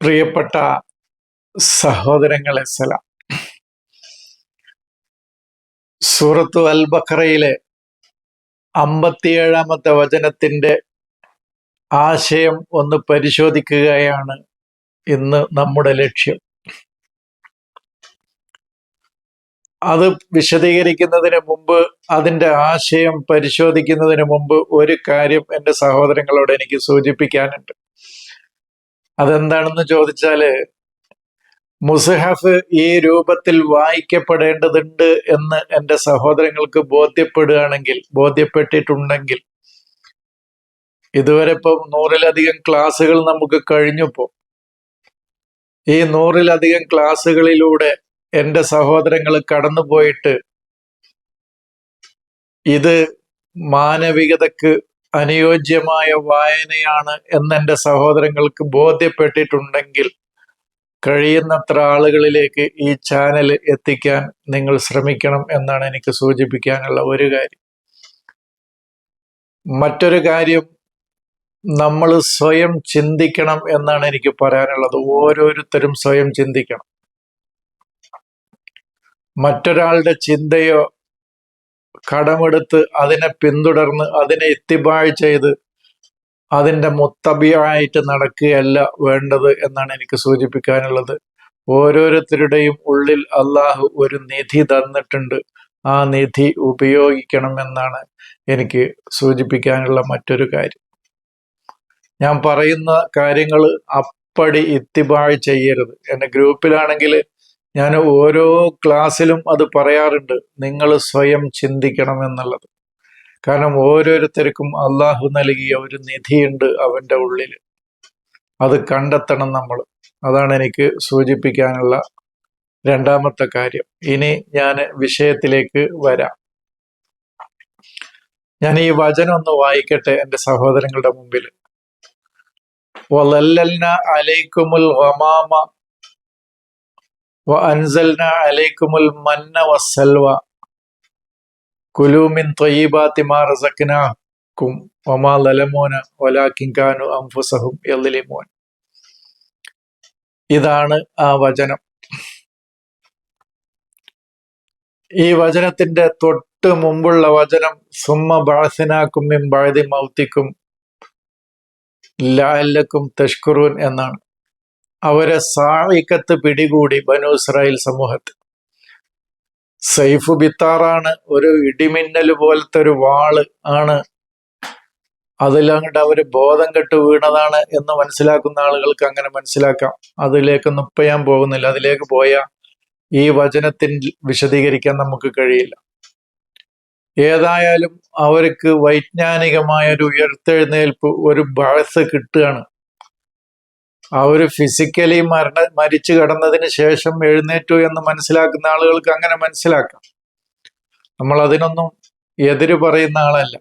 പ്രിയപ്പെട്ട സഹോദരങ്ങളെ സലാം. സൂറത്തു അൽ ബഖറയിലെ അമ്പത്തിയേഴാമത്തെ വചനത്തിന്റെ ആശയം ഒന്ന് പരിശോധിക്കുകയാണ് ഇന്ന് നമ്മുടെ ലക്ഷ്യം. അത് വിശദീകരിക്കുന്നതിന് മുമ്പ് അതിന്റെ ആശയം പരിശോധിക്കുന്നതിന് മുമ്പ് ഒരു കാര്യം എന്റെ സഹോദരങ്ങളോട് എനിക്ക് സൂചിപ്പിക്കാനുണ്ട്. അതെന്താണെന്ന് ചോദിച്ചാൽ മുസഹഫ് ഈ രൂപത്തിൽ വായിക്കപ്പെടേണ്ടതുണ്ട് എന്ന് എന്റെ സഹോദരങ്ങൾക്ക് ബോധ്യപ്പെടുകയാണെങ്കിൽ ബോധ്യപ്പെട്ടിട്ടുണ്ടെങ്കിൽ ഇതുവരെ ഇപ്പം നൂറിലധികം ക്ലാസ്സുകൾ നമുക്ക് കഴിഞ്ഞപ്പോ ഈ നൂറിലധികം ക്ലാസ്സുകളിലൂടെ എന്റെ സഹോദരങ്ങൾ കടന്നുപോയിട്ട് ഇത് മാനവികതക്ക് അനുയോജ്യമായ വായനയാണ് എന്നെന്റെ സഹോദരങ്ങൾക്ക് ബോധ്യപ്പെട്ടിട്ടുണ്ടെങ്കിൽ കഴിയുന്നത്ര ആളുകളിലേക്ക് ഈ ചാനൽ എത്തിക്കാൻ നിങ്ങൾ ശ്രമിക്കണം എന്നാണ് എനിക്ക് സൂചിപ്പിക്കാനുള്ള ഒരു കാര്യം. മറ്റൊരു കാര്യം നമ്മൾ സ്വയം ചിന്തിക്കണം എന്നാണ് എനിക്ക് പറയാനുള്ളത്. ഓരോരുത്തരും സ്വയം ചിന്തിക്കണം. മറ്റൊരാളുടെ ചിന്തയോ കടമെടുത്ത് അതിനെ പിന്തുടർന്ന് അതിനെ എത്തിബാഴ് ചെയ്ത് അതിന്റെ മുത്തബിയായിട്ട് നടക്കുകയല്ല വേണ്ടത് എന്നാണ് എനിക്ക് സൂചിപ്പിക്കാനുള്ളത്. ഓരോരുത്തരുടെയും ഉള്ളിൽ അള്ളാഹു ഒരു നിധി തന്നിട്ടുണ്ട്. ആ നിധി ഉപയോഗിക്കണമെന്നാണ് എനിക്ക് സൂചിപ്പിക്കാനുള്ള മറ്റൊരു കാര്യം. ഞാൻ പറയുന്ന കാര്യങ്ങൾ അപ്പടി ഇത്തിബാഴ് ചെയ്യരുത്. എന്റെ ഗ്രൂപ്പിലാണെങ്കിൽ ഞാൻ ഓരോ ക്ലാസ്സിലും അത് പറയാറുണ്ട്. നിങ്ങൾ സ്വയം ചിന്തിക്കണം എന്നുള്ളത്. കാരണം ഓരോരുത്തർക്കും അള്ളാഹു നൽകിയ ഒരു നിധിയുണ്ട് അവന്റെ ഉള്ളിൽ. അത് കണ്ടെത്തണം നമ്മൾ. അതാണ് എനിക്ക് സൂചിപ്പിക്കാനുള്ള രണ്ടാമത്തെ കാര്യം. ഇനി ഞാൻ വിഷയത്തിലേക്ക് വരാം. ഞാൻ ഈ വചനം ഒന്ന് വായിക്കട്ടെ എന്റെ സഹോദരങ്ങളുടെ മുമ്പിൽ. അലൈക്കുമുൽ ഗമാമ വഅൻസൽന അലൈക്കുമുൽ മന്ന വസ്സൽവ കുലൂമിൻ ത്വയ്യിബാത്തി മാ റസഖ്നാക്കും വമാ ലലമോന വലാക്കിൻ കാനു അംഫുസഹും യദ്ലിമൂൻ ഇതാണ് ആ വചനം. ഈ വചനത്തിന്റെ തൊട്ട് മുമ്പുള്ള വചനം സുമ്മ ബാസിനാക്കും മിൻ ബഅദി മൗത്തിക്കും ലാലക്കും തഷ്കുറൂൻ എന്നാണ്. അവരെ സായിക്കത്ത് പിടികൂടി ബനു ഇസ്രായേൽ സമൂഹത്തിൽ സൈഫ് ബിത്താറാണ് ഒരു ഇടിമിന്നൽ പോലത്തെ ഒരു വാൾ ആണ്. അതിലങ്ങോട്ട് അവർ ബോധം കെട്ട് വീണതാണ് എന്ന് മനസ്സിലാക്കുന്ന ആളുകൾക്ക് അങ്ങനെ മനസ്സിലാക്കാം. അതിലേക്ക് നുപ്പയാൻ പോകുന്നില്ല. അതിലേക്ക് പോയ ഈ വചനത്തിൽ വിശദീകരിക്കാൻ നമുക്ക് കഴിയില്ല. ഏതായാലും അവർക്ക് വൈജ്ഞാനികമായ ഒരു ഉയർത്തെഴുന്നേൽപ്പ് ഒരു ബാഴ്സ് കിട്ടുകയാണ്. അവർ ഫിസിക്കലി മരണ മരിച്ചു കിടന്നതിന് ശേഷം എഴുന്നേറ്റു എന്ന് മനസ്സിലാക്കുന്ന ആളുകൾക്ക് അങ്ങനെ മനസ്സിലാക്കാം. നമ്മൾ അതിനൊന്നും എതിര് പറയുന്ന ആളല്ല.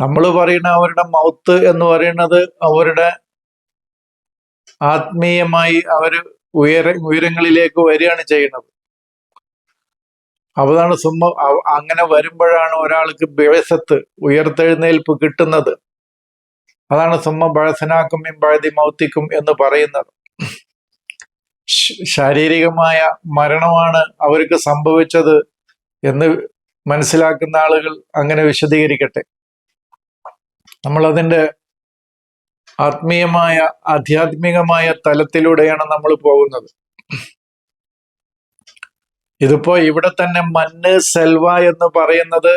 നമ്മൾ പറയുന്ന അവരുടെ മൗത്ത് എന്ന് പറയുന്നത് അവരുടെ ആത്മീയമായി അവർ ഉയര ഉയരങ്ങളിലേക്ക് വരികയാണ് ചെയ്യുന്നത്. അതാണ് സുമ്മ അങ്ങനെ വരുമ്പോഴാണ് ഒരാൾക്ക് ബേസത്ത് ഉയർത്തെഴുന്നേൽപ്പ് കിട്ടുന്നത്. അതാണ് സുമ്മ ബഴസനാക്കും ഇമ്പഴതി മൗത്തിക്കും എന്ന് പറയുന്നത്. ശാരീരികമായ മരണമാണ് അവർക്ക് സംഭവിച്ചത് എന്ന് മനസ്സിലാക്കുന്ന ആളുകൾ അങ്ങനെ വിശദീകരിക്കട്ടെ. നമ്മൾ അതിന്റെ ആത്മീയമായ ആധ്യാത്മികമായ തലത്തിലൂടെയാണ് നമ്മൾ പോകുന്നത്. ഇതിപ്പോ ഇവിടെ തന്നെ മണ്ണ് സെൽവ എന്ന് പറയുന്നത്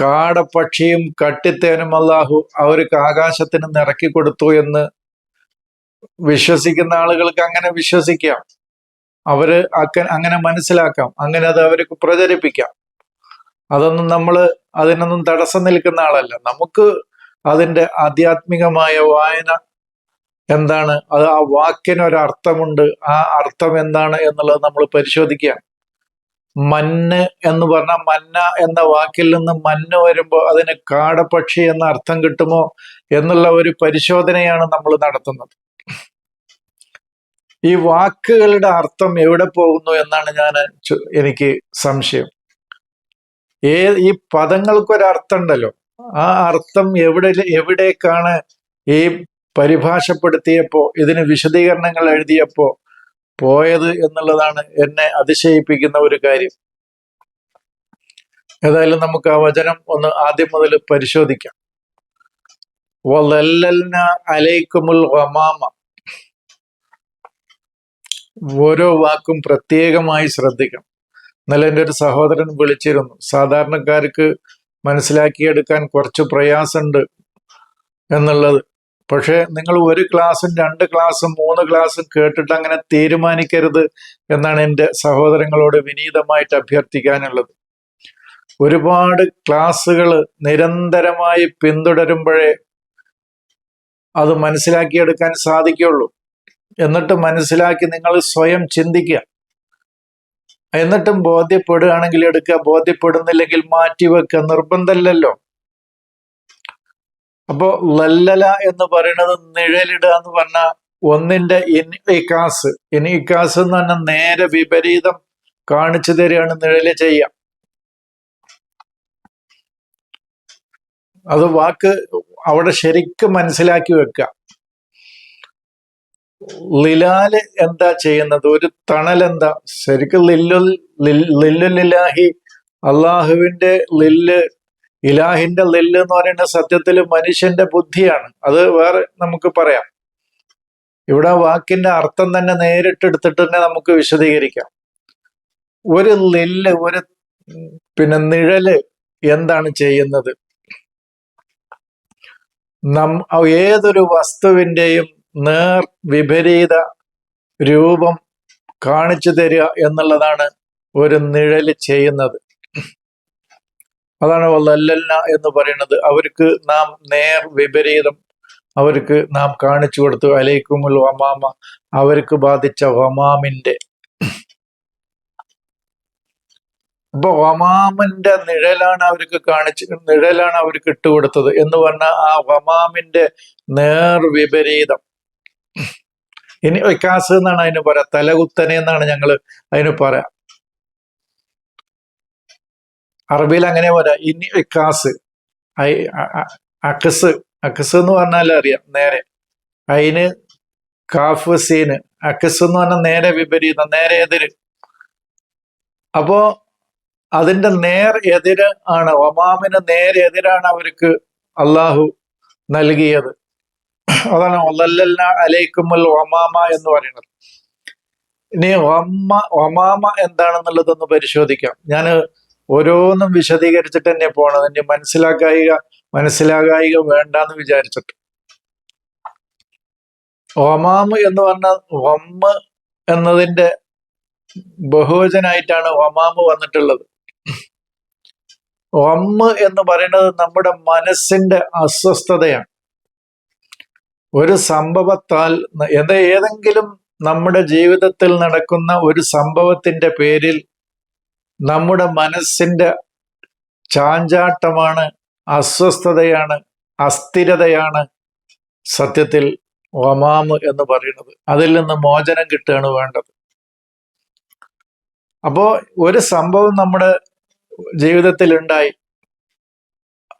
കാടപ്പക്ഷിയും കട്ടിത്തേനും അള്ളാഹു അവർക്ക് ആകാശത്തിന് നിറക്കി കൊടുത്തു എന്ന് വിശ്വസിക്കുന്ന ആളുകൾക്ക് അങ്ങനെ വിശ്വസിക്കാം. അവർ അങ്ങനെ മനസ്സിലാക്കാം. അങ്ങനെ അത് അവർക്ക് പ്രചരിപ്പിക്കാം. അതൊന്നും നമ്മൾ അതിനൊന്നും തടസ്സം നിൽക്കുന്ന ആളല്ല. നമുക്ക് അതിന്റെ ആധ്യാത്മികമായ വായന എന്താണ്? അത് ആ വാക്കിനൊരർത്ഥമുണ്ട്. ആ അർത്ഥം എന്താണ് എന്നുള്ളത് നമ്മൾ പരിശോധിക്കുക മഞ്ഞ് എന്ന് പറഞ്ഞ മന്ന എന്ന വാക്കിൽ നിന്ന് മന്ന് വരുമ്പോൾ അതിന് കാടപക്ഷി എന്ന അർത്ഥം കിട്ടുമോ എന്നുള്ള ഒരു പരിശോധനയാണ് നമ്മൾ നടത്തുന്നത്. ഈ വാക്കുകളുടെ അർത്ഥം എവിടെ പോകുന്നു എന്നാണ് ഞാൻ എനിക്ക് സംശയം. ഏ ഈ പദങ്ങൾക്കൊരർത്ഥം ഉണ്ടല്ലോ ആ അർത്ഥം എവിടെ എവിടേക്കാണ് ഈ പരിഭാഷപ്പെടുത്തിയപ്പോ ഇതിന് വിശദീകരണങ്ങൾ എഴുതിയപ്പോ പോയത് എന്നുള്ളതാണ് എന്നെ അതിശയിപ്പിക്കുന്ന ഒരു കാര്യം. ഏതായാലും നമുക്ക് ആ വചനം ഒന്ന് ആദ്യം മുതൽ പരിശോധിക്കാം. വലല്ലൽന അലൈക്കുമുൽ വമാമ. ഓരോ വാക്കും പ്രത്യേകമായി ശ്രദ്ധിക്കണം. ഇന്നലെ എന്റെ ഒരു സഹോദരൻ വിളിച്ചിരുന്നു. സാധാരണക്കാർക്ക് മനസ്സിലാക്കിയെടുക്കാൻ കുറച്ച് പ്രയാസമുണ്ട് എന്നുള്ളത്. പക്ഷേ നിങ്ങൾ ഒരു ക്ലാസ്സും രണ്ട് ക്ലാസ്സും മൂന്ന് ക്ലാസ്സും കേട്ടിട്ട് അങ്ങനെ തീരുമാനിക്കരുത് എന്നാണ് എന്റെ സഹോദരങ്ങളോട് വിനീതമായിട്ട് അഭ്യർത്ഥിക്കാനുള്ളത്. ഒരുപാട് ക്ലാസ്സുകൾ നിരന്തരമായി പിന്തുടരുമ്പോഴേ അത് മനസ്സിലാക്കിയെടുക്കാൻ സാധിക്കുള്ളൂ എന്നിട്ട് മനസ്സിലാക്കി നിങ്ങൾ സ്വയം ചിന്തിക്കുക. എന്നിട്ടും ബോധ്യപ്പെടുകയാണെങ്കിൽ എടുക്കുക. ബോധ്യപ്പെടുന്നില്ലെങ്കിൽ മാറ്റിവെക്കുക. നിർബന്ധമില്ലല്ലോ. അപ്പോ ലല്ലല എന്ന് പറയുന്നത് നിഴലിടുക എന്ന് പറഞ്ഞ ഒന്നിന്റെ ഇനിക്കാസ് ഇനിക്കാസ് എന്ന് പറഞ്ഞാൽ നേരെ വിപരീതം കാണിച്ചു തരികയാണ് നിഴൽ ചെയ്യാം. അത് വാക്ക് അവിടെ ശരിക്കും മനസ്സിലാക്കി വെക്കുക. ലിലാൽ എന്താ ചെയ്യുന്നത്? ഒരു തണൽ എന്താ? ശരിക്കും ലില്ലുൽ ലില്ലുലില്ലാഹി അള്ളാഹുവിന്റെ ലില്ല് ഇലാഹിന്റെ ലില്ല് എന്ന് പറയുന്ന സത്യത്തിൽ മനുഷ്യന്റെ ബുദ്ധിയാണ്. അത് വേറെ നമുക്ക് പറയാം. ഇവിടെ വാക്കിന്റെ അർത്ഥം തന്നെ നേരിട്ടെടുത്തിട്ട് തന്നെ നമുക്ക് വിശദീകരിക്കാം. ഒരു ലില്ല് ഒരു പിന്നെ നിഴൽ എന്താണ് ചെയ്യുന്നത്? നം ഏതൊരു വസ്തുവിന്റെയും നേർ വിപരീത രൂപം കാണിച്ചു തരിക എന്നുള്ളതാണ് ഒരു നിഴൽ ചെയ്യുന്നത്. അതാണ് വല്ലല്ല എന്ന് പറയുന്നത്. അവർക്ക് നാം നേർ വിപരീതം. അവർക്ക് നാം കാണിച്ചു കൊടുത്തു. അലൈക്കുമുൽ വമാമ. അവർക്ക് ബാധിച്ച വമാമിന്റെ അപ്പൊ വമാമിന്റെ നിഴലാണ് അവർക്ക് കാണിച്ച് നിഴലാണ് അവർക്ക് ഇട്ടുകൊടുത്തത് എന്ന് പറഞ്ഞാൽ ആ വമാമിന്റെ നേർ വിപരീതം. ഇനി വികാസ് എന്നാണ് അതിന് പറയാ. തലകുത്തനെ എന്നാണ് ഞങ്ങൾ അതിന് പറയാ. അറബിയിൽ അങ്ങനെ പോരാ ഇനി വികാസ് അക്കസ് അക്കസ് എന്ന് പറഞ്ഞാൽ അറിയാം നേരെ. അയിന് കാഫ് സീന്. അക്കസ് എന്ന് പറഞ്ഞാൽ നേരെ വിപരീതം നേരെ എതിര്. അപ്പോ അതിന്റെ നേർ എതിര് ആണ് ഒമാമിന് നേരെ എതിരാണ് അവർക്ക് അള്ളാഹു നൽകിയത്. അതാണ് ഒല്ലല്ല അലൈക്കുമുൽ ഒമാമ എന്ന് പറയുന്നത്. ഇനി ഒമ്മ ഒമാമ എന്താണെന്നുള്ളതൊന്ന് പരിശോധിക്കാം. ഞാൻ ഓരോന്നും വിശദീകരിച്ചിട്ട് തന്നെ പോകണം ഇനി മനസ്സിലാക്കായിക മനസ്സിലാകായിക വേണ്ടെന്ന് വിചാരിച്ചിട്ട്. ഒമാമ് എന്ന് പറഞ്ഞ ഒമ്മ് എന്നതിന്റെ ബഹുവചനായിട്ടാണ് ഒമാമ് വന്നിട്ടുള്ളത്. ഒമ്മ് എന്ന് പറയുന്നത് നമ്മുടെ മനസ്സിന്റെ അസ്വസ്ഥതയാണ്. ഒരു സംഭവത്താൽ എന്താ ഏതെങ്കിലും നമ്മുടെ ജീവിതത്തിൽ നടക്കുന്ന ഒരു സംഭവത്തിന്റെ പേരിൽ നമ്മുടെ മനസ്സിന്റെ ചാഞ്ചാട്ടമാണ് അസ്വസ്ഥതയാണ് അസ്ഥിരതയാണ് സത്യത്തിൽ ഒമാമ് എന്ന് പറയുന്നത്. അതിൽ നിന്ന് മോചനം കിട്ടുകയാണ് വേണ്ടത്. അപ്പോ ഒരു സംഭവം നമ്മുടെ ജീവിതത്തിൽ ഉണ്ടായി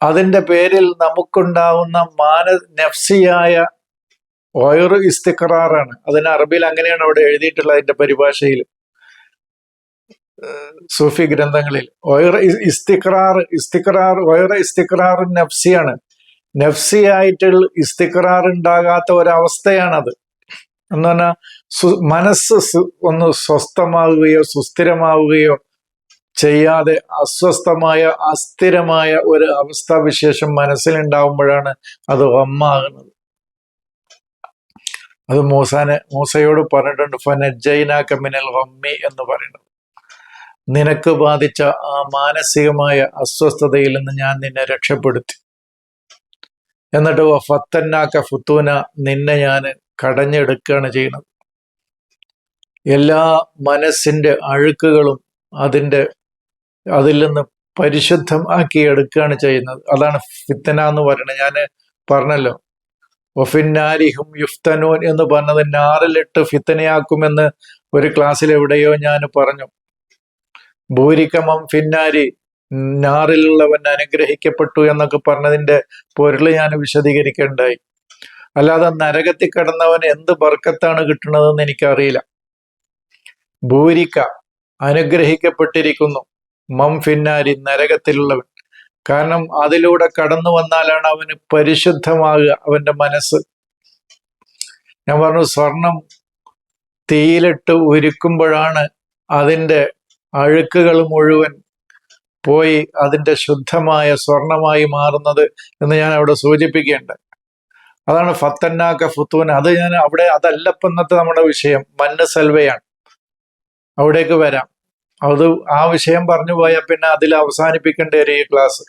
അതിന്റെ പേരിൽ നമുക്കുണ്ടാവുന്ന മാന നഫ്സിയായ ഓയറു ഇസ്തിഖറാറാണ്. അതിന് അറബിയിൽ അങ്ങനെയാണ് അവിടെ എഴുതിയിട്ടുള്ളത് അതിന്റെ പരിഭാഷയിൽ. സൂഫി ഗ്രന്ഥങ്ങളിൽ. വയറ ഇസ്തിഖറാർ ഇസ്തിഖറാർ വയറ ഇസ്തിഖറാർ നഫ്സിയാണ്. നഫ്സിയായിട്ടുള്ള ഇസ്തിഖറാർ ഉണ്ടാകാത്ത ഒരവസ്ഥയാണത്. എന്ന് പറഞ്ഞാൽ മനസ്സ് ഒന്ന് സ്വസ്ഥമാവുകയോ സുസ്ഥിരമാവുകയോ ചെയ്യാതെ അസ്വസ്ഥമായ അസ്ഥിരമായ ഒരു അവസ്ഥാവിശേഷം മനസ്സിലുണ്ടാവുമ്പോഴാണ് അത് വമ്മാകുന്നത്. അത് മൂസാനെ മൂസയോട് പറഞ്ഞിട്ടുണ്ട് ഫനജൈന കമിനൽ വമ്മി എന്ന് പറയുന്നത്. നിനക്ക് ബാധിച്ച ആ മാനസികമായ അസ്വസ്ഥതയിൽ നിന്ന് ഞാൻ നിന്നെ രക്ഷപ്പെടുത്തി. എന്നിട്ട് ഫത്തന്നാക്ക ഫുത്തൂന നിന്നെ ഞാൻ കടഞ്ഞെടുക്കുകയാണ് ചെയ്യുന്നത്. എല്ലാ മനസ്സിന്റെ അഴുക്കുകളും അതിന്റെ അതിൽ നിന്ന് പരിശുദ്ധമാക്കി എടുക്കുകയാണ് ചെയ്യുന്നത്. അതാണ് ഫിത്തന എന്ന് പറയുന്നത്. ഞാൻ പറഞ്ഞല്ലോ ഒഫിന്നാരിഹും യുഫ്തനൂൻ എന്ന് പറഞ്ഞത് നാറിലിട്ട് ഫിത്തനയാക്കുമെന്ന് ഒരു ക്ലാസ്സിൽ എവിടെയോ ഞാൻ പറഞ്ഞു. ഭൂരിക്കമം ഫിന്നാരി നാറിലുള്ളവൻ അനുഗ്രഹിക്കപ്പെട്ടു എന്നൊക്കെ പറഞ്ഞതിന്റെ പൊരുൾ ഞാൻ വിശദീകരിക്കേണ്ടായി അല്ലാതെ നരകത്തിൽ കിടന്നവന് എന്ത് ബർക്കത്താണ് കിട്ടുന്നതെന്ന് എനിക്കറിയില്ല. ഭൂരിക്ക അനുഗ്രഹിക്കപ്പെട്ടിരിക്കുന്നു. മം ഫിന്നാരി നരകത്തിലുള്ളവൻ. കാരണം അതിലൂടെ കടന്നു വന്നാലാണ് അവന് പരിശുദ്ധമാകുക അവന്റെ മനസ്സ്. ഞാൻ പറഞ്ഞു സ്വർണം തീയിലിട്ട് ഉരുക്കുമ്പോഴാണ് അതിന്റെ അഴുക്കുകൾ മുഴുവൻ പോയി അതിന്റെ ശുദ്ധമായ സ്വർണമായി മാറുന്നത് എന്ന് ഞാൻ അവിടെ സൂചിപ്പിക്കേണ്ടത്. അതാണ് ഫത്തന്നാക്ക ഫുത്തൂൻ. അത് ഞാൻ അവിടെ അതല്ല ഇന്നത്തെ നമ്മുടെ വിഷയം. മന്ന സെൽവയാണ്. അവിടേക്ക് വരാം. അത് ആ വിഷയം പറഞ്ഞു പോയാൽ പിന്നെ അതിൽ അവസാനിപ്പിക്കേണ്ട ഒരു ഈ ക്ലാസ്.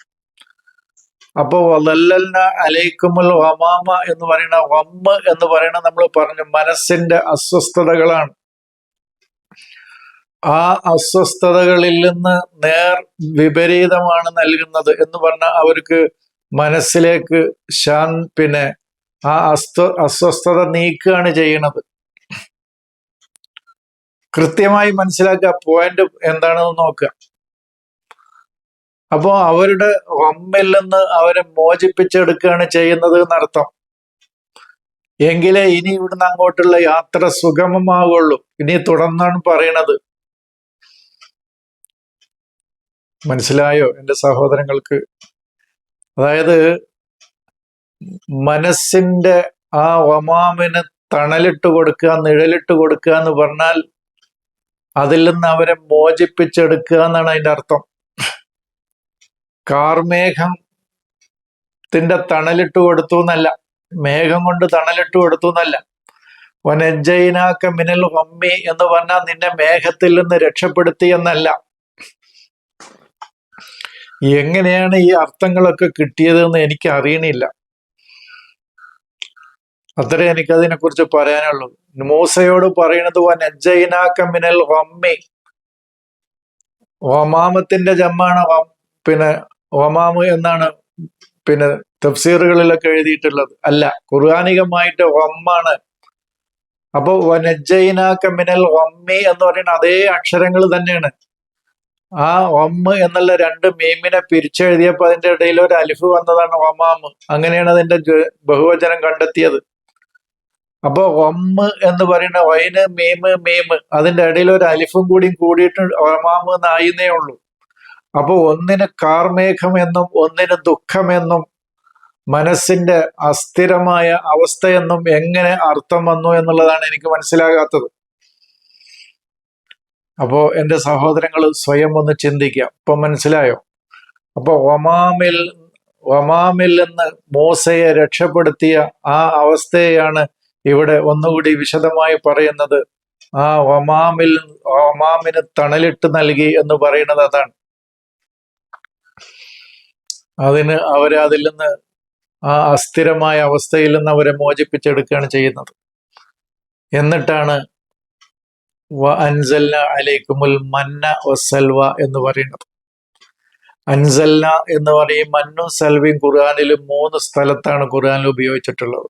അപ്പോ വല്ലല്ല അലൈക്കുമുൽ വമാമ എന്ന് പറയുന്ന വമ്മ എന്ന് പറയുന്ന നമ്മൾ പറഞ്ഞു മനസ്സിന്റെ അസ്വസ്ഥതകളാണ്. ആ അസ്വസ്ഥതകളിൽ നിന്ന് നേർ വിപരീതമാണ് നൽകുന്നത് എന്ന് പറഞ്ഞാൽ അവർക്ക് മനസ്സിലേക്ക് ശാൻ പിന്നെ ആ അസ്വ അസ്വസ്ഥത നീക്കുകയാണ് ചെയ്യുന്നത് കൃത്യമായി മനസ്സിലാക്കുക പോയിന്റ് എന്താണെന്ന് നോക്കുക. അപ്പോ അവരുടെ വമ്മിൽ നിന്ന് അവരെ മോചിപ്പിച്ചെടുക്കുകയാണ് ചെയ്യുന്നത് എന്നർത്ഥം. എങ്കിലേ ഇനി ഇവിടുന്ന് അങ്ങോട്ടുള്ള യാത്ര സുഗമമാകുള്ളൂ ഇനി തുടർന്നാണ് പറയണത്. മനസ്സിലായോ എന്റെ സഹോദരങ്ങൾക്ക്? അതായത് മനസ്സിന്റെ ആ വമാമിന് തണലിട്ട് കൊടുക്കുക നിഴലിട്ട് കൊടുക്കുക എന്ന് പറഞ്ഞാൽ അതിൽ നിന്ന് അവരെ മോചിപ്പിച്ചെടുക്കുക എന്നാണ് അതിന്റെ അർത്ഥം. കാർമേഘത്തിന്റെ തണലിട്ട് കൊടുത്തു എന്നല്ല. മേഘം കൊണ്ട് തണലിട്ട് കൊടുത്തു എന്നല്ല. വനജൈനാക്ക മിനൽ വമ്മി എന്ന് പറഞ്ഞാൽ നിന്നെ മേഘത്തിൽ നിന്ന് രക്ഷപ്പെടുത്തി എന്നല്ല. എങ്ങനെയാണ് ഈ അർത്ഥങ്ങളൊക്കെ കിട്ടിയതെന്ന് എനിക്ക് അറിയണില്ല. അത്രേ എനിക്കതിനെ കുറിച്ച് പറയാനുള്ളൂ. മൂസയോട് പറയണത് വനജൈനാക്കമിനൽ വമ്മി. വമാമത്തിന്റെ ജമ്മാണ് പിന്നെ ഒമാമ് എന്നാണ് പിന്നെ തഫ്സീറുകളിലൊക്കെ എഴുതിയിട്ടുള്ളത്. അല്ല ഖുർആാനികമായിട്ട് വമ്മാണ്. അപ്പൊ വനജൈനാക്കമിനൽ വമ്മി എന്ന് പറയുന്ന അതേ അക്ഷരങ്ങൾ തന്നെയാണ്. ആ ഒമ്മ എന്നുള്ള രണ്ട് മീമിനെ പിരിച്ചെഴുതിയപ്പോൾ അതിന്റെ ഇടയിൽ ഒരു അലിഫ് വന്നതാണ് ഒമാമ് അങ്ങനെയാണ് അതിന്റെ ബഹുവചനം കണ്ടെത്തിയത്. അപ്പൊ ഒമ്മ എന്ന് പറയുന്ന വൈന് മീമ് മീമ് അതിന്റെ ഇടയിൽ ഒരു അലിഫും കൂടിയും കൂടിയിട്ട് ഒമാമ് എന്നായിരുന്നേ ഉള്ളൂ. അപ്പോൾ ഒന്നിന് കാർമേഘം എന്നും ഒന്നിന് ദുഃഖമെന്നും മനസ്സിന്റെ അസ്ഥിരമായ അവസ്ഥയെന്നും എങ്ങനെ അർത്ഥം വന്നു എന്നുള്ളതാണ് എനിക്ക് മനസ്സിലാകാത്തത്. അപ്പോ എന്റെ സഹോദരങ്ങൾ സ്വയം ഒന്ന് ചിന്തിക്കുക ഇപ്പൊ മനസ്സിലായോ? അപ്പൊ ഒമാമിൽ ഒമാമിൽ നിന്ന് മോസയെ രക്ഷപ്പെടുത്തിയ ആ അവസ്ഥയെയാണ് ഇവിടെ ഒന്നുകൂടി വിശദമായി പറയുന്നത്. ആ ഒമാമിൽ ഒമാമിന് തണലിട്ട് നൽകി എന്ന് പറയുന്നത് അതാണ്. അതിന് അവരെ അതിൽ നിന്ന് ആ അസ്ഥിരമായ അവസ്ഥയിൽ നിന്ന് അവരെ മോചിപ്പിച്ചെടുക്കുകയാണ് ചെയ്യുന്നത്. എന്നിട്ടാണ് അൻസൽന അലൈക്കുമുൽ മന്ന വസൽവ എന്ന് പറയുന്നത്. അൻസല്ല എന്ന് പറയും മന്നും സൽവിയും ഖുർആാനിൽ മൂന്ന് സ്ഥലത്താണ് ഖുർആാനിൽ ഉപയോഗിച്ചിട്ടുള്ളത്.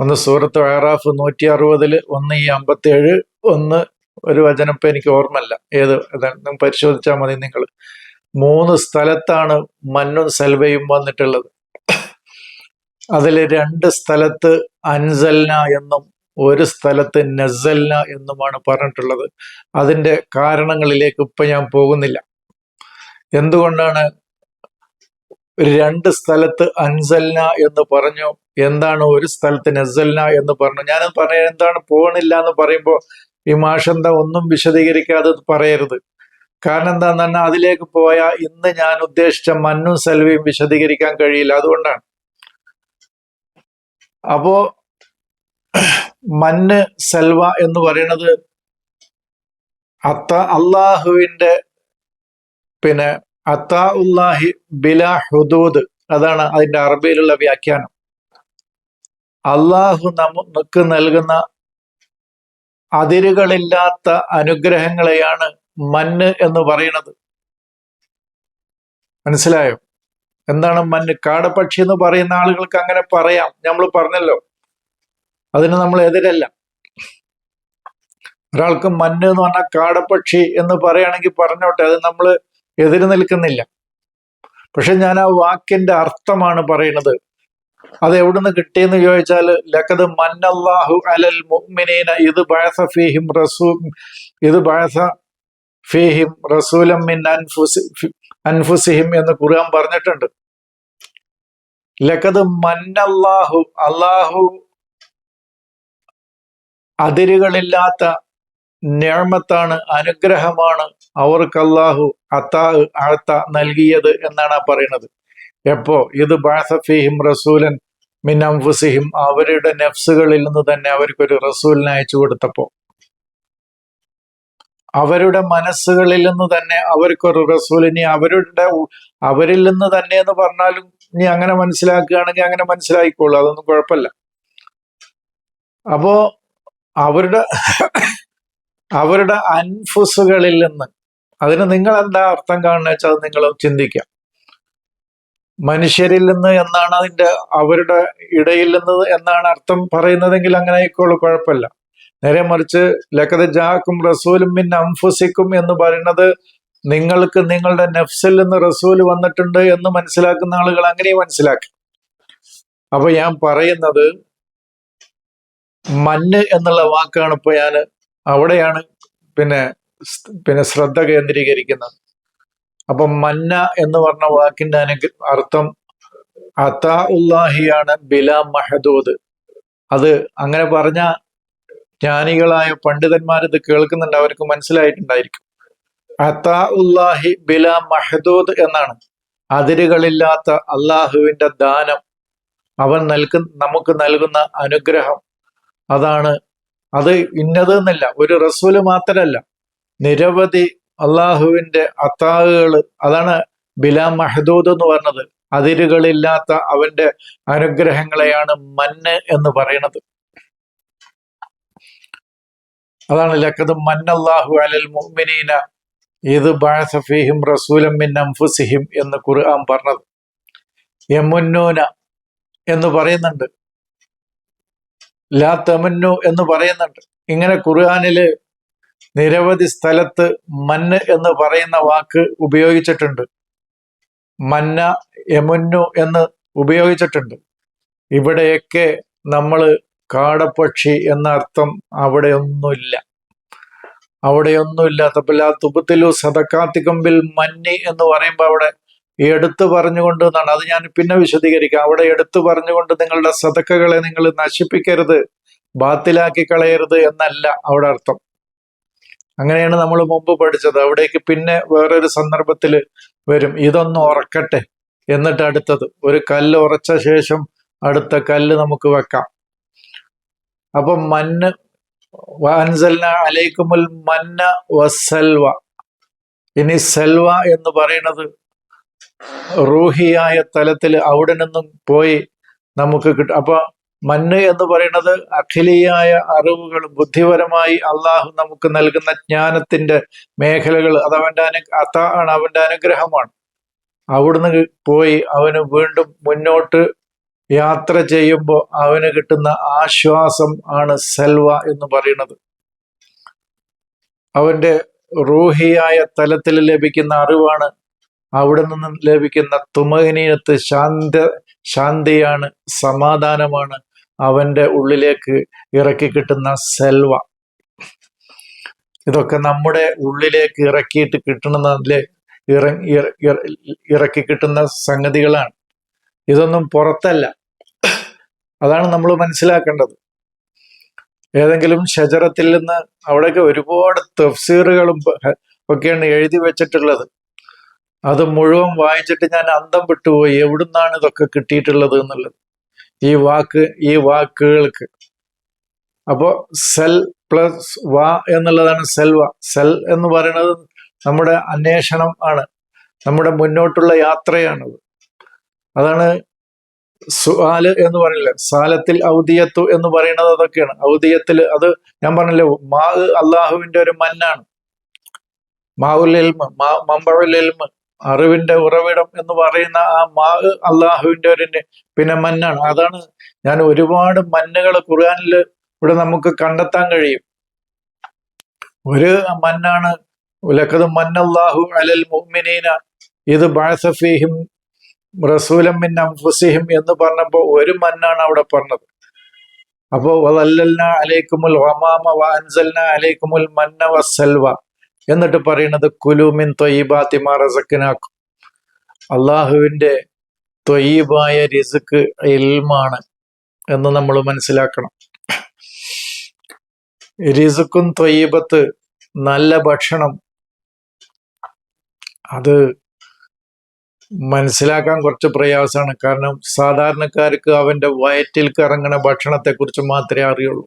ഒന്ന് സൂറത്ത് ആറാഫ് നൂറ്റി അറുപതിൽ ഒന്ന് ഈ അമ്പത്തി ഏഴ് ഒന്ന് ഒരു വചനം ഇപ്പൊ എനിക്ക് ഓർമ്മല്ല ഏത് അതാണ്? പരിശോധിച്ചാൽ മതി നിങ്ങൾ. മൂന്ന് സ്ഥലത്താണ് മന്നും സൽവയും വന്നിട്ടുള്ളത്. അതിൽ രണ്ട് സ്ഥലത്ത് അൻസൽന എന്നും ഒരു സ്ഥലത്ത് നസല്ല എന്നുമാണ് പറഞ്ഞിട്ടുള്ളത്. അതിന്റെ കാരണങ്ങളിലേക്ക് ഇപ്പം ഞാൻ പോകുന്നില്ല. എന്തുകൊണ്ടാണ് രണ്ട് സ്ഥലത്ത് അൻസൽന എന്ന് പറഞ്ഞു? എന്താണ് ഒരു സ്ഥലത്ത് നസൽന എന്ന് പറഞ്ഞു? ഞാൻ പറഞ്ഞ എന്താണ് പോകണില്ല എന്ന് പറയുമ്പോൾ ഈ മാഷന്ത ഒന്നും വിശദീകരിക്കാതെ പറയരുത്. കാരണം എന്താന്ന് പറഞ്ഞാൽ അതിലേക്ക് പോയാൽ ഇന്ന് ഞാൻ ഉദ്ദേശിച്ച മന്നും സെൽവിയും വിശദീകരിക്കാൻ കഴിയില്ല. അതുകൊണ്ടാണ്. അപ്പോ മണ്ണ് സെൽവ എന്ന് പറയുന്നത് അത്ത അള്ളാഹുവിന്റെ പിന്നെ അത്ത ഉല്ലാഹി ബില ഹുദൂദ്. അതാണ് അതിന്റെ അറബിയിലുള്ള വ്യാഖ്യാനം. അള്ളാഹു നമുക്ക് നൽകുന്ന അതിരുകളില്ലാത്ത അനുഗ്രഹങ്ങളെയാണ് മന്ന് എന്ന് പറയുന്നത്. മനസ്സിലായോ? എന്താണ് മന്ന്? കാടപക്ഷി എന്ന് പറയുന്ന ആളുകൾക്ക് അങ്ങനെ പറയാം. നമ്മൾ പറഞ്ഞല്ലോ അതിന് നമ്മൾ എതിരല്ല. ഒരാൾക്ക് മഞ്ഞ് എന്ന് പറഞ്ഞാൽ കാടപ്പക്ഷി എന്ന് പറയുകയാണെങ്കിൽ പറഞ്ഞോട്ടെ അത് നമ്മൾ എതിര് നിൽക്കുന്നില്ല. പക്ഷെ ഞാൻ ആ വാക്കിന്റെ അർത്ഥമാണ് പറയുന്നത്. അത് എവിടുന്ന് കിട്ടിയെന്ന് ചോദിച്ചാൽ ലക്കത് മന്നല്ലാഹു അലൽ മുഅ്മിനീന ഇത് ബഅസ ഫീഹിം റസൂ ഇത് ബഅസ ഫീഹിം റസൂലം മിൻ അൻഫുസി അൻഫുസിഹിം എന്ന് ഖുർആൻ പറഞ്ഞിട്ടുണ്ട്. ലക്കത് മന്നല്ലാഹു അല്ലാഹു അതിരുകളില്ലാത്ത ഞാമത്താണ് അനുഗ്രഹമാണ് അവർക്ക് അള്ളാഹു അത്താ അഴത്ത നൽകിയത് എന്നാണ് പറയുന്നത്. എപ്പോ? ഇത് ബാസഫിഹിം റസൂലൻ മിൻ അംഫുസിഹിം അവരുടെ നെഫ്സുകളിൽ നിന്ന് തന്നെ അവർക്കൊരു റസൂലിനെ അയച്ചു കൊടുത്തപ്പോ. അവരുടെ മനസ്സുകളിൽ നിന്ന് തന്നെ അവർക്കൊരു റസൂലിനി അവരുടെ അവരിൽ നിന്ന് തന്നെ എന്ന് പറഞ്ഞാലും നീ അങ്ങനെ മനസ്സിലാക്കുകയാണെങ്കിൽ അങ്ങനെ മനസ്സിലാക്കിക്കോളൂ അതൊന്നും കുഴപ്പമില്ല. അപ്പോ അവരുടെ അവരുടെ അൻഫുസുകളിൽ നിന്ന്. അതിന് നിങ്ങൾ എന്താ അർത്ഥം കാണുന്ന വെച്ചാൽ അത് നിങ്ങൾ ചിന്തിക്കാം. മനുഷ്യരിൽ നിന്ന് എന്നാണ് അതിന്റെ അവരുടെ ഇടയിൽ നിന്ന് എന്നാണ് അർത്ഥം പറയുന്നതെങ്കിൽ അങ്ങനെ ആയിക്കോളൂ കുഴപ്പമില്ല. നേരെ മറിച്ച് ലക്കത് ജാക്കും റസൂലും മിൻ അംഫുസിക്കും എന്ന് പറയുന്നത് നിങ്ങൾക്ക് നിങ്ങളുടെ നെഫ്സിൽ നിന്ന് റസൂൽ വന്നിട്ടുണ്ട് എന്ന് മനസ്സിലാക്കുന്ന ആളുകൾ അങ്ങനെ മനസ്സിലാക്കി. അപ്പൊ ഞാൻ പറയുന്നത് മഞ്ഞ് എന്നുള്ള വാക്കാണ് ഇപ്പൊ ഞാൻ അവിടെയാണ് പിന്നെ പിന്നെ ശ്രദ്ധ കേന്ദ്രീകരിക്കുന്നത്. അപ്പൊ മന്ന എന്ന് പറഞ്ഞ വാക്കിന്റെ അനു അർത്ഥം അത്താ ഉല്ലാഹിയാണ് ബില മഹദൂദ്. അത് അങ്ങനെ പറഞ്ഞ ജ്ഞാനികളായ പണ്ഡിതന്മാർ ഇത് കേൾക്കുന്നുണ്ട് അവർക്ക് മനസ്സിലായിട്ടുണ്ടായിരിക്കും. അത്താ ഉല്ലാഹി ബില മഹദൂദ് എന്നാണ്. അതിരുകളില്ലാത്ത അള്ളാഹുവിന്റെ ദാനം അവൻ നൽകുന്ന നമുക്ക് നൽകുന്ന അനുഗ്രഹം അതാണ് അത് ഇന്നത് എന്നല്ല ഒരു റസൂൽ മാത്രമല്ല നിരവധി അള്ളാഹുവിന്റെ അത്താഹുകൾ അതാണ് ബിലാ മഹദൂദ് എന്ന് പറഞ്ഞത്. അതിരുകളില്ലാത്ത അവന്റെ അനുഗ്രഹങ്ങളെയാണ് മന്ന് എന്ന് പറയുന്നത് അതാണ് ലക്കത് മന്നല്ലാഹു അലൽ മുഅ്മിനീന ഇത് ബാസഫിഹിം റസൂലം മിൻ അംഫുസിഹിം എന്ന് ഖുർആൻ പറഞ്ഞത്. യമുന്നൂന എന്ന് പറയുന്നുണ്ട്. ലാ തമന്നു എന്ന് പറയുന്നുണ്ട്. ഇങ്ങനെ ഖുർആാനിൽ നിരവധി സ്ഥലത്ത് മന്ന് എന്ന് പറയുന്ന വാക്ക് ഉപയോഗിച്ചിട്ടുണ്ട്. മന്ന യമുന്നു എന്ന് ഉപയോഗിച്ചിട്ടുണ്ട്. ഇവിടെയൊക്കെ നമ്മൾ കാടപ്പക്ഷി എന്ന അർത്ഥം അവിടെയൊന്നുമില്ല. അവിടെയൊന്നുമില്ലാത്തപ്പോൾ അവിടെയൊന്നുമില്ല തപ്പല്ല തുബത്തിലു മഞ്ഞ് എന്ന് പറയുമ്പോൾ അവിടെ എടുത്തു പറഞ്ഞുകൊണ്ട് എന്നാണ്. അത് ഞാൻ പിന്നെ വിശദീകരിക്കാം. അവിടെ എടുത്തു പറഞ്ഞുകൊണ്ട് നിങ്ങളുടെ സതക്കകളെ നിങ്ങൾ നശിപ്പിക്കരുത് ബാത്തിലാക്കി കളയരുത് എന്നല്ല അവിടെ അർത്ഥം. അങ്ങനെയാണ് നമ്മൾ മുമ്പ് പഠിച്ചത്. അവിടേക്ക് പിന്നെ വേറൊരു സന്ദർഭത്തിൽ വരും. ഇതൊന്ന് ഉറക്കട്ടെ. എന്നിട്ട് അടുത്തത്. ഒരു കല്ല് ഉറച്ച ശേഷം അടുത്ത കല്ല് നമുക്ക് വെക്കാം. അപ്പൊ മന്ന് വാൻസൽന അലൈക്കുമുൽ മന്ന വസൽവ ഇനി സെൽവ എന്ന് പറയുന്നത് റൂഹിയായ തലത്തിൽ അവിടെ നിന്നും പോയി നമുക്ക് കിട്ടും അപ്പൊ മണ്ണ് എന്ന് പറയുന്നത് അഖിലിയായ അറിവുകൾ ബുദ്ധിപരമായി അള്ളാഹു നമുക്ക് നൽകുന്ന ജ്ഞാനത്തിന്റെ മേഖലകൾ അത് അവന്റെ അനു അത ആണ് അവന്റെ അനുഗ്രഹമാണ്. അവിടുന്ന് പോയി അവന് വീണ്ടും മുന്നോട്ട് യാത്ര ചെയ്യുമ്പോൾ അവന് കിട്ടുന്ന ആശ്വാസം ആണ് സെൽവ എന്ന് പറയുന്നത്. അവന്റെ റൂഹിയായ തലത്തിൽ ലഭിക്കുന്ന അറിവാണ് അവിടെ നിന്ന് ലഭിക്കുന്ന തുമകനീയത്ത് ശാന്ത ശാന്തിയാണ് സമാധാനമാണ് അവന്റെ ഉള്ളിലേക്ക് ഇറക്കി കിട്ടുന്ന സെൽവ. ഇതൊക്കെ നമ്മുടെ ഉള്ളിലേക്ക് ഇറക്കിയിട്ട് കിട്ടണമെന്നതിലെ ഇറ ഇറക്കി കിട്ടുന്ന സംഗതികളാണ്. ഇതൊന്നും പുറത്തല്ല. അതാണ് നമ്മൾ മനസ്സിലാക്കേണ്ടത്. ഏതെങ്കിലും ഷജറത്തിൽ നിന്ന് അവിടെയൊക്കെ ഒരുപാട് തഫ്സീറുകളും ഒക്കെയാണ് എഴുതി വെച്ചിട്ടുള്ളത്. അത് മുഴുവൻ വായിച്ചിട്ട് ഞാൻ അന്തം വിട്ടുപോയി. എവിടുന്നാണ് ഇതൊക്കെ കിട്ടിയിട്ടുള്ളത് എന്നുള്ളത്? ഈ വാക്ക് ഈ വാക്കുകൾക്ക്. അപ്പോ സെൽ പ്ലസ് വാ എന്നുള്ളതാണ് സെൽവ സെൽ എന്ന് പറയുന്നത് നമ്മുടെ അന്വേഷണം ആണ്. നമ്മുടെ മുന്നോട്ടുള്ള യാത്രയാണത്. അതാണ് സുവാൽ എന്ന് പറയില്ല സാലത്തിൽ ഔദിയത്തു എന്ന് പറയുന്നത് അതൊക്കെയാണ്. ഔദിയത്തിൽ അത് ഞാൻ പറഞ്ഞില്ലേ മാ അള്ളാഹുവിന്റെ ഒരു മന്നാണ്. മാവുൽ മാ മമ്പഴുൽ എൽമ് അറിവിന്റെ ഉറവിടം എന്ന് പറയുന്ന ആ മാ അള്ളാഹുവിന്റെ ഒരു പിന്നെ മന്നാണ്. അതാണ് ഞാൻ ഒരുപാട് മന്നുകൾ ഖുർആനിൽ ഇവിടെ നമുക്ക് കണ്ടെത്താൻ കഴിയും. ഒരു മന്നാണ് ലക്കത് മന്നല്ലാഹു അലൽ മുഅ്മിനീന ഇത് ബാസഫിഹിം ഫീഹിം റസൂലം മിൻ അംഫുസിഹിം എന്ന് പറഞ്ഞപ്പോൾ ഒരു മന്നാണ് അവിടെ പറഞ്ഞത്. അപ്പോ വല്ലൽന അലൈക്കുമുൽ ഹമാമ അൻസൽന അലൈക്കുമുൽ മന്ന വസൽവ എന്നിട്ട് പറയുന്നത് കുലുമിൻ തൊയ്ബാത്തിമാ റസക്കിനാക്കും അള്ളാഹുവിന്റെ തൊയ്യബായ റിസുക്ക് ഇൽമാണ് എന്ന് നമ്മൾ മനസ്സിലാക്കണം. റിസുക്കും തൊയ്യബത്ത് നല്ല ഭക്ഷണം അത് മനസ്സിലാക്കാൻ കുറച്ച് പ്രയാസമാണ്. കാരണം സാധാരണക്കാർക്ക് അവന്റെ വയറ്റിൽ കറങ്ങുന്ന ഭക്ഷണത്തെക്കുറിച്ച് മാത്രമേ അറിയുള്ളൂ.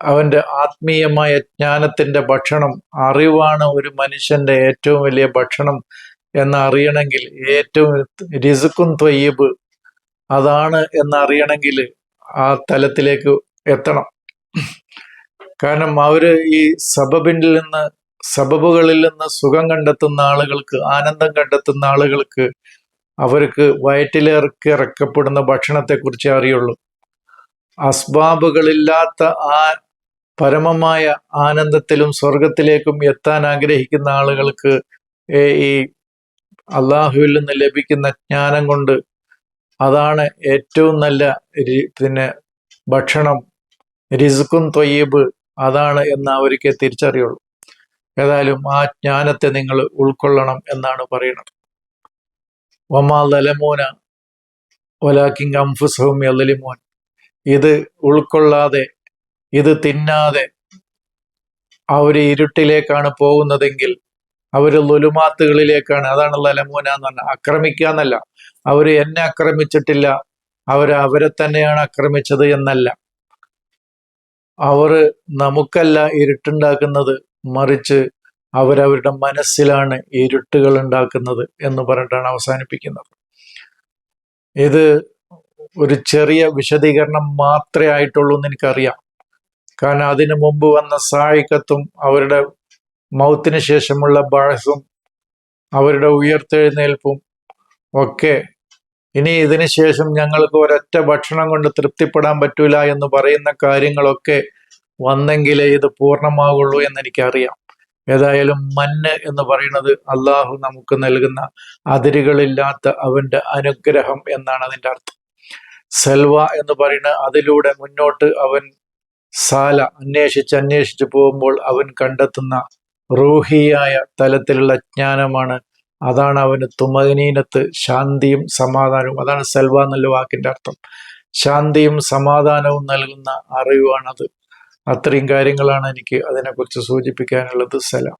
അവന്റെ ആത്മീയമായ ജ്ഞാനത്തിന്റെ ഭക്ഷണം അറിവാണ് ഒരു മനുഷ്യന്റെ ഏറ്റവും വലിയ ഭക്ഷണം എന്ന് അറിയണമെങ്കിൽ ഏറ്റവും രിസുക്കും ത്വയ്യബ് അതാണ് എന്നറിയണമെങ്കിൽ ആ തലത്തിലേക്ക് എത്തണം. കാരണം അവർ ഈ സബബിൽ നിന്ന് സബബുകളിൽ നിന്ന് സുഖം കണ്ടെത്തുന്ന ആളുകൾക്ക് ആനന്ദം കണ്ടെത്തുന്ന ആളുകൾക്ക് അവർക്ക് വയറ്റിലിറക്കി ഇറക്കപ്പെടുന്ന ഭക്ഷണത്തെക്കുറിച്ചേ അറിയുള്ളൂ. അസ്ബാബുകളില്ലാത്ത ആ പരമമായ ആനന്ദത്തിലും സ്വർഗത്തിലേക്കും എത്താൻ ആഗ്രഹിക്കുന്ന ആളുകൾക്ക് ഈ അള്ളാഹുവിൽ നിന്ന് ലഭിക്കുന്ന ജ്ഞാനം കൊണ്ട് അതാണ് ഏറ്റവും നല്ല പിന്നെ ഭക്ഷണം റിസുക്കും തൊയ്യബ് അതാണ് എന്ന് അവർക്ക് തിരിച്ചറിയുള്ളൂ. ഏതായാലും ആ ജ്ഞാനത്തെ നിങ്ങൾ ഉൾക്കൊള്ളണം എന്നാണ് പറയുന്നത്. വമാ ലലമോന ഒലാക്കിങ് അംഫുസഹും എലലിമോൻ ഇത് ഉൾക്കൊള്ളാതെ ഇത് തിന്നാതെ അവർ ഇരുട്ടിലേക്കാണ് പോകുന്നതെങ്കിൽ അവർ ലുലുമാത്തുകളിലേക്കാണ്. അതാണ് ലലമൂന എന്ന് പറഞ്ഞാൽ ആക്രമിക്കുക എന്നല്ല. അവർ എന്നെ ആക്രമിച്ചിട്ടില്ല. അവർ അവരെ തന്നെയാണ് ആക്രമിച്ചത് എന്നല്ല. അവർ നമുക്കല്ല ഇരുട്ടുണ്ടാക്കുന്നത് മറിച്ച് അവരവരുടെ മനസ്സിലാണ് ഇരുട്ടുകൾ ഉണ്ടാക്കുന്നത് എന്ന് പറഞ്ഞിട്ടാണ് അവസാനിപ്പിക്കുന്നത്. ഇത് ഒരു ചെറിയ വിശദീകരണം മാത്രമേ ആയിട്ടുള്ളൂ എന്ന് എനിക്കറിയാം. കാരണം അതിനു മുമ്പ് വന്ന സായിക്കത്തും അവരുടെ മൗത്തിന് ശേഷമുള്ള ബാഴ്സും അവരുടെ ഉയർത്തെഴുന്നേൽപ്പും ഒക്കെ ഇനി ഇതിനു ശേഷം ഞങ്ങൾക്ക് ഒരൊറ്റ ഭക്ഷണം കൊണ്ട് തൃപ്തിപ്പെടാൻ പറ്റൂല എന്ന് പറയുന്ന കാര്യങ്ങളൊക്കെ വന്നെങ്കിലേ ഇത് പൂർണമാകുള്ളൂ എന്ന് എനിക്കറിയാം. ഏതായാലും മഞ്ഞ് എന്ന് പറയുന്നത് അള്ളാഹു നമുക്ക് നൽകുന്ന അതിരുകളില്ലാത്ത അവന്റെ അനുഗ്രഹം എന്നാണ് അതിന്റെ അർത്ഥം. സെൽവ എന്ന് പറയുന്ന അതിലൂടെ മുന്നോട്ട് അവൻ സാല അന്വേഷിച്ച് അന്വേഷിച്ച് പോകുമ്പോൾ അവൻ കണ്ടെത്തുന്ന റൂഹിയായ തലത്തിലുള്ള ജ്ഞാനമാണ്. അതാണ് അവന് തുമനീനത്ത് ശാന്തിയും സമാധാനവും. അതാണ് സെൽവ എന്നുള്ള വാക്കിന്റെ അർത്ഥം. ശാന്തിയും സമാധാനവും നൽകുന്ന അറിവാണത്. അത്രയും കാര്യങ്ങളാണ് എനിക്ക് അതിനെക്കുറിച്ച് സൂചിപ്പിക്കാനുള്ളത് സലാം.